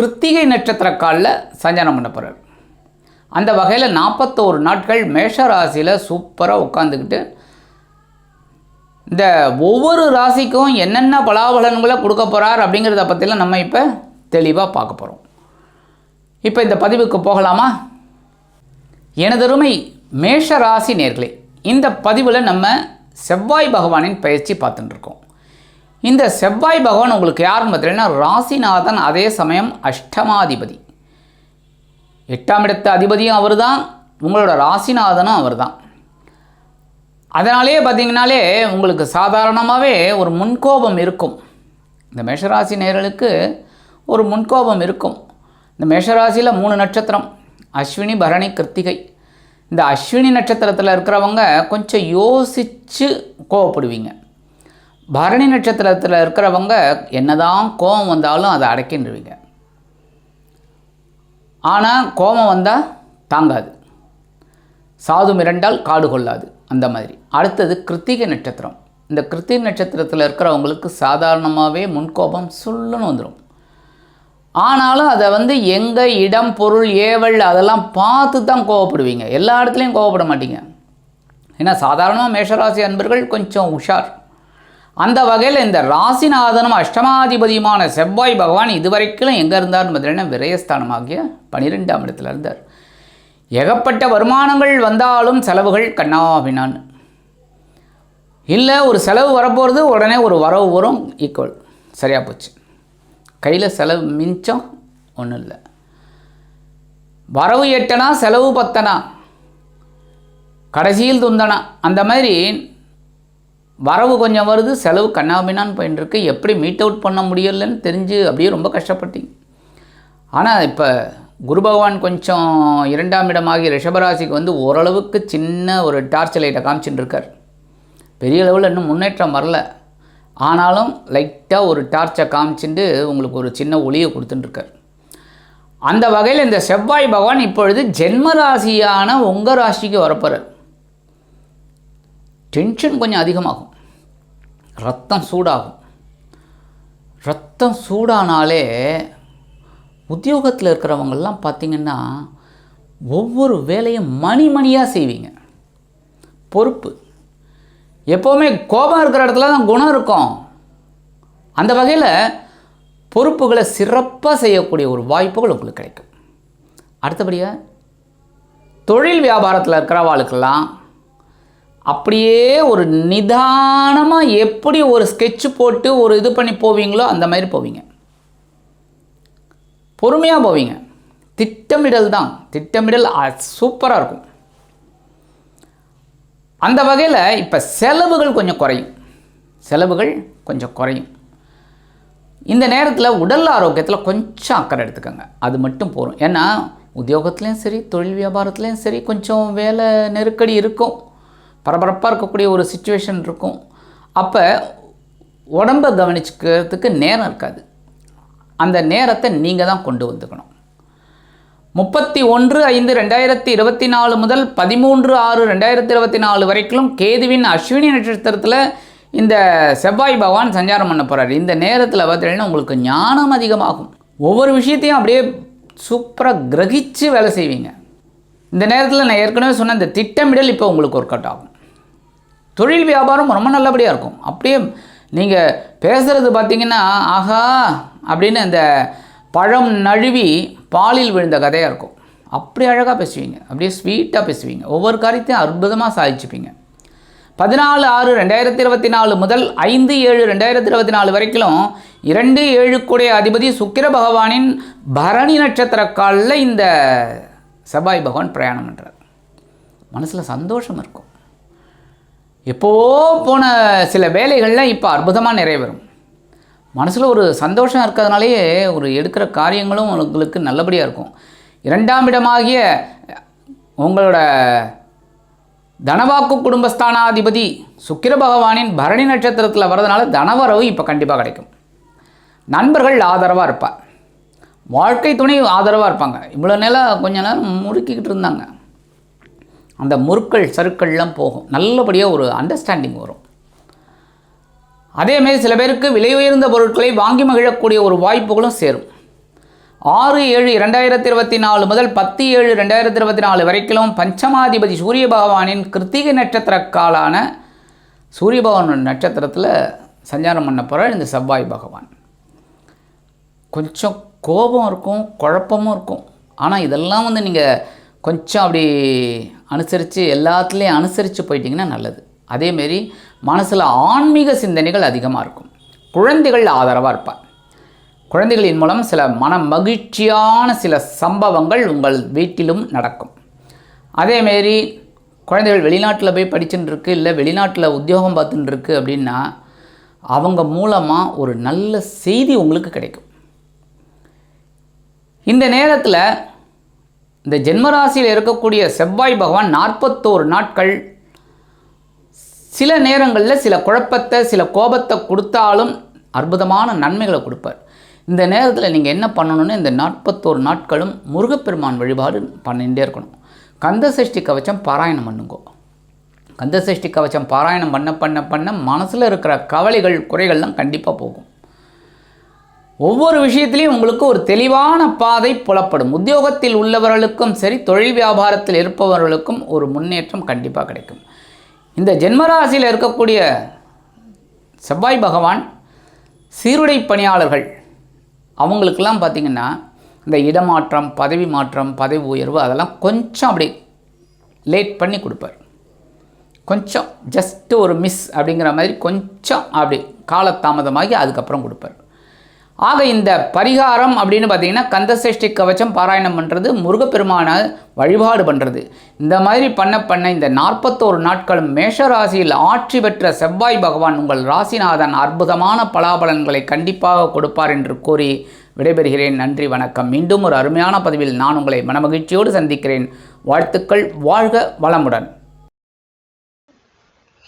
கிருத்திகை நட்சத்திர காலில் சஞ்சாரம் பண்ண போகிறார் அந்த வகையில் நாற்பத்தோரு நாட்கள் மேஷ ராசியில் சூப்பராக உட்காந்துக்கிட்டு இந்த ஒவ்வொரு ராசிக்கும் என்னென்ன பலாபலன்களை கொடுக்க போகிறார் அப்படிங்கிறத பற்றிலாம் நம்ம இப்போ தெளிவாக பார்க்க போகிறோம் இப்போ இந்த பதிவுக்கு போகலாமா? எனதருமை மேஷ ராசி நேர்களே இந்த பதிவில் நம்ம செவ்வாய் பகவானின் பயிற்சி பார்த்துட்டுருக்கோம் இந்த செவ்வாய் பகவான் உங்களுக்கு யாருன்னு பார்த்தீங்கன்னா ராசிநாதன் அதே சமயம் அஷ்டமாதிபதி. எட்டாம் இடத்த அதிபதியும் அவர் தான் உங்களோட ராசிநாதனும் அவர் தான் அதனாலேயே பார்த்தீங்கனாலே உங்களுக்கு சாதாரணமாகவே ஒரு முன்கோபம் இருக்கும். இந்த மேஷராசி நேர்களுக்கு ஒரு முன்கோபம் இருக்கும். இந்த மேஷராசியில் மூணு நட்சத்திரம் அஸ்வினி பரணி கிருத்திகை. இந்த அஸ்வினி நட்சத்திரத்தில் இருக்கிறவங்க கொஞ்சம் யோசித்து கோவப்படுவீங்க. பரணி நட்சத்திரத்தில் இருக்கிறவங்க என்னதான் கோபம் வந்தாலும் அதை அடக்கின்றுவீங்க. ஆனால் கோபம் வந்தால் தாங்காது. சாது மிரண்டால் காடு கொள்ளாது அந்த மாதிரி. அடுத்தது கிருத்திகை நட்சத்திரம். இந்த கிருத்திகை நட்சத்திரத்தில் இருக்கிறவங்களுக்கு சாதாரணமாகவே முன்கோபம் சொல்லுன்னு வந்துடும் ஆனாலும் அதை வந்து எங்கே இடம் பொருள் ஏவல் அதெல்லாம் பார்த்து தான் கோவப்படுவீங்க எல்லா இடத்துலையும் கோவப்பட மாட்டீங்க. ஏன்னா சாதாரணமாக மேஷராசி அன்பர்கள் கொஞ்சம் உஷார். அந்த வகையில் இந்த ராசிநாதனும் அஷ்டமாதிபதியுமான செவ்வாய் பகவான் இதுவரைக்கும் எங்கே இருந்தார்னு பார்த்தீங்கன்னா விரயஸ்தானமாகிய பனிரெண்டாம் இடத்துல இருந்தார். ஏகப்பட்ட வருமானங்கள் வந்தாலும் செலவுகள் கண்ணாபினான் இல்லை ஒரு செலவு வரப்போகிறது உடனே ஒரு வரவு வரும் ஈக்குவல் சரியாக போச்சு. கையில் செலவு மிஞ்சம் ஒன்றும் இல்லை. வரவு எட்டனா செலவு பத்தனா? கடைசியில் துந்தனா? அந்த மாதிரி வரவு கொஞ்சம் வருது செலவு கண்ணாபின்னான்னு போயின்னு இருக்கு எப்படி மீட் அவுட் பண்ண முடியலன்னு தெரிஞ்சு அப்படியே ரொம்ப கஷ்டப்பட்டீங்க. ஆனால் இப்போ குரு பகவான் கொஞ்சம் இரண்டாம் இடமாகி ரிஷபராசிக்கு வந்து ஓரளவுக்கு சின்ன ஒரு டார்ச் லைட்டை காமிச்சுட்டு இருக்கார் பெரிய லெவலில் இன்னும் முன்னேற்றம் வரல. ஆனாலும் லைட்டாக ஒரு டார்ச்சை காமிச்சுட்டு உங்களுக்கு ஒரு சின்ன ஒளியை கொடுத்துட்டுருக்கார் அந்த வகையில் இந்த செவ்வாய் பகவான் இப்பொழுது ஜென்ம ராசியான உங்கள் ராசிக்கு வரப்போகிறார் டென்ஷன் கொஞ்சம் அதிகமாகும். ரத்தம் சூடாகும். ரத்தம் சூடானாலே உத்தியோகத்தில் இருக்கிறவங்கெல்லாம் பார்த்திங்கன்னா ஒவ்வொரு வேலையும் மணி மணியாக செய்வீங்க. பொறுப்பு. எப்போவுமே கோபம் இருக்கிற இடத்துல தான் குணம் இருக்கும். அந்த வகையில் பொறுப்புகளை சிறப்பாக செய்யக்கூடிய ஒரு வாய்ப்புகள் உங்களுக்கு கிடைக்கும். அடுத்தபடியாக தொழில் வியாபாரத்தில் இருக்கிறவாளுக்கெல்லாம் அப்படியே ஒரு நிதானமாக எப்படி ஒரு ஸ்கெட்ச் போட்டு ஒரு இது பண்ணி போவீங்களோ அந்த மாதிரி போவீங்க. பொறுமையாக போவீங்க. திட்டமிடல் தான். திட்டமிடல் சூப்பராக இருக்கும். அந்த வகையில் இப்போ செலவுகள் கொஞ்சம் குறையும். செலவுகள் கொஞ்சம் குறையும். இந்த நேரத்தில் உடல் ஆரோக்கியத்தில் கொஞ்சம் அக்கறை எடுத்துக்கோங்க. அது மட்டும் போதும். ஏன்னா உத்தியோகத்துலேயும் சரி தொழில் வியாபாரத்துலேயும் சரி கொஞ்சம் வேலை நெருக்கடி இருக்கும். பரபரப்பாக இருக்கக்கூடிய ஒரு சுச்சுவேஷன் இருக்கும். அப்போ உடம்பை கவனிச்சுக்கிறதுக்கு நேரம் இருக்காது. அந்த நேரத்தை நீங்கள் தான் கொண்டு வந்துக்கணும். முப்பத்தி ஒன்று ஐந்து ரெண்டாயிரத்தி இருபத்தி நாலு முதல் பதிமூன்று ஆறு ரெண்டாயிரத்தி இருபத்தி நாலு வரைக்கும் கேதுவின் அஸ்வினி நட்சத்திரத்தில் இந்த செவ்வாய் பகவான் சஞ்சாரம் பண்ண போகிறார் இந்த நேரத்தில் பார்த்தீங்கன்னா உங்களுக்கு ஞானம் அதிகமாகும். ஒவ்வொரு விஷயத்தையும் அப்படியே சூப்பராக கிரகிச்சு வேலை செய்வீங்க. இந்த நேரத்தில் நான் ஏற்கனவே சொன்ன இந்த திட்டமிடல் இப்போ உங்களுக்கு ஒர்க் அவுட் ஆகும். தொழில் வியாபாரம் ரொம்ப நல்லபடியாக இருக்கும். அப்படியே நீங்கள் பேசுகிறது பார்த்தீங்கன்னா ஆஹா அப்படின்னு அந்த பழம் நழுவி பாலில் விழுந்த கதையாக இருக்கும். அப்படி அழகாக பேசுவீங்க. அப்படியே ஸ்வீட்டாக பேசுவீங்க. ஒவ்வொரு காரியத்தையும் அற்புதமாக சாதிச்சுப்பீங்க. பதினாலு ஆறு ரெண்டாயிரத்தி இருபத்தி நாலு முதல் ஐந்து ஏழு ரெண்டாயிரத்தி இருபத்தி நாலு வரைக்கும் இரண்டு ஏழுக்குடைய அதிபதி சுக்கிர பகவானின் பரணி நட்சத்திர காலில் இந்த செவ்வாய் பகவான் பிரயாணம் பண்ணுறார் மனசில் சந்தோஷம் இருக்கும். எப்போ போன சில வேலைகள்லாம் இப்போ அற்புதமாக நிறைவேறும். மனசில் ஒரு சந்தோஷம் இருக்கிறதுனாலேயே ஒரு எடுக்கிற காரியங்களும் உங்களுக்கு நல்லபடியாக இருக்கும். இரண்டாம் இடமாகிய உங்களோட தனவாக்கு குடும்பஸ்தானாதிபதி சுக்கிர பகவானின் பரணி நட்சத்திரத்தில் வர்றதுனால தனவரவு இப்போ கண்டிப்பாக கிடைக்கும். நண்பர்கள் ஆதரவாக இருப்பார் வாழ்க்கை துணை ஆதரவாக இருப்பாங்க. இவ்வளோ நேரம் கொஞ்ச நேரம் முறுக்கிக்கிட்டு இருந்தாங்க. அந்த முறுக்கள் சருக்கள்லாம் போகும். நல்லபடியாக ஒரு அண்டர்ஸ்டாண்டிங் வரும். அதேமாரி சில பேருக்கு விலை உயர்ந்த பொருட்களை வாங்கி மகிழக்கூடிய ஒரு வாய்ப்புகளும் சேரும். ஆறு ஏழு இரண்டாயிரத்தி இருபத்தி நாலு முதல் பத்து ஏழு ரெண்டாயிரத்தி இருபத்தி நாலு வரைக்கும் பஞ்சமாதிபதி சூரிய பகவானின் கிருத்திகை நட்சத்திர காலான சூரிய பகவான் நட்சத்திரத்தில் சஞ்சாரம் பண்ண போகிறார் இந்த செவ்வாய் பகவான். கொஞ்சம் கோபம் இருக்கும் குழப்பமும் இருக்கும். ஆனால் இதெல்லாம் வந்து நீங்கள் கொஞ்சம் அப்படி அனுசரித்து எல்லாத்துலேயும் அனுசரித்து போயிட்டிங்கன்னா நல்லது. அதேமாரி மனசில் ஆன்மீக சிந்தனைகள் அதிகமாக இருக்கும். குழந்தைகள் ஆதரவாக இருப்பார் குழந்தைகளின் மூலம் சில மன மகிழ்ச்சியான சில சம்பவங்கள் உங்கள் வீட்டிலும் நடக்கும். அதேமாரி குழந்தைகள் வெளிநாட்டில் போய் படிச்சுட்டு இருக்கு இல்லை வெளிநாட்டில் உத்தியோகம் பார்த்துட்டு இருக்கு அப்படின்னா அவங்க மூலமாக ஒரு நல்ல செய்தி உங்களுக்கு கிடைக்கும். இந்த நேரத்தில் இந்த ஜென்மராசியில் இருக்கக்கூடிய செவ்வாய் பகவான் நாற்பத்தோரு நாட்கள். சில நேரங்களில் சில குழப்பத்தை சில கோபத்தை கொடுத்தாலும் அற்புதமான நன்மைகளை கொடுப்பார். இந்த நேரத்தில் நீங்கள் என்ன பண்ணணும்னு இந்த நாற்பத்தோரு நாட்களும் முருகப்பெருமான் வழிபாடு பண்ணிகிட்டே இருக்கணும். கந்த சஷ்டி கவச்சம் பாராயணம் பண்ணுங்கோ. கந்த சஷ்டி கவச்சம் பாராயணம் பண்ண பண்ண பண்ண மனசில் இருக்கிற கவலைகள் குறைகள்லாம் கண்டிப்பாக போகும். ஒவ்வொரு விஷயத்திலையும் உங்களுக்கு ஒரு தெளிவான பாதை புலப்படும். உத்தியோகத்தில் உள்ளவர்களுக்கும் சரி தொழில் வியாபாரத்தில் இருப்பவர்களுக்கும் ஒரு முன்னேற்றம் கண்டிப்பாக கிடைக்கும். இந்த ஜென்மராசியில் இருக்கக்கூடிய செவ்வாய் பகவான் சீருடை பணியாளர்கள் அவங்களுக்கெல்லாம் பார்த்திங்கன்னா இந்த இடமாற்றம் பதவி மாற்றம் பதவி உயர்வு அதெல்லாம் கொஞ்சம் அப்படி லேட் பண்ணி கொடுப்பார். கொஞ்சம் ஜஸ்ட்டு ஒரு மிஸ் அப்படிங்கிற மாதிரி கொஞ்சம் அப்படி காலதாமதமாகி அதுக்கப்புறம் கொடுப்பார். ஆக இந்த பரிகாரம் அப்படின்னு பார்த்தீங்கன்னா கந்தசஷ்டி கவச்சம் பாராயணம் பண்ணுறது முருகப்பெருமான வழிபாடு பண்ணுறது இந்த மாதிரி பண்ண பண்ண இந்த நாற்பத்தோரு நாட்களும் மேஷ ராசியில் ஆட்சி பெற்ற செவ்வாய் பகவான் உங்கள் ராசிநாதன் அற்புதமான பலாபலன்களை கண்டிப்பாக கொடுப்பார் என்று கூறி விடைபெறுகிறேன். நன்றி வணக்கம். மீண்டும் ஒரு அருமையான பதிவில் நான் உங்களை மனமகிழ்ச்சியோடு சந்திக்கிறேன். வாழ்த்துக்கள் வாழ்க வளமுடன்.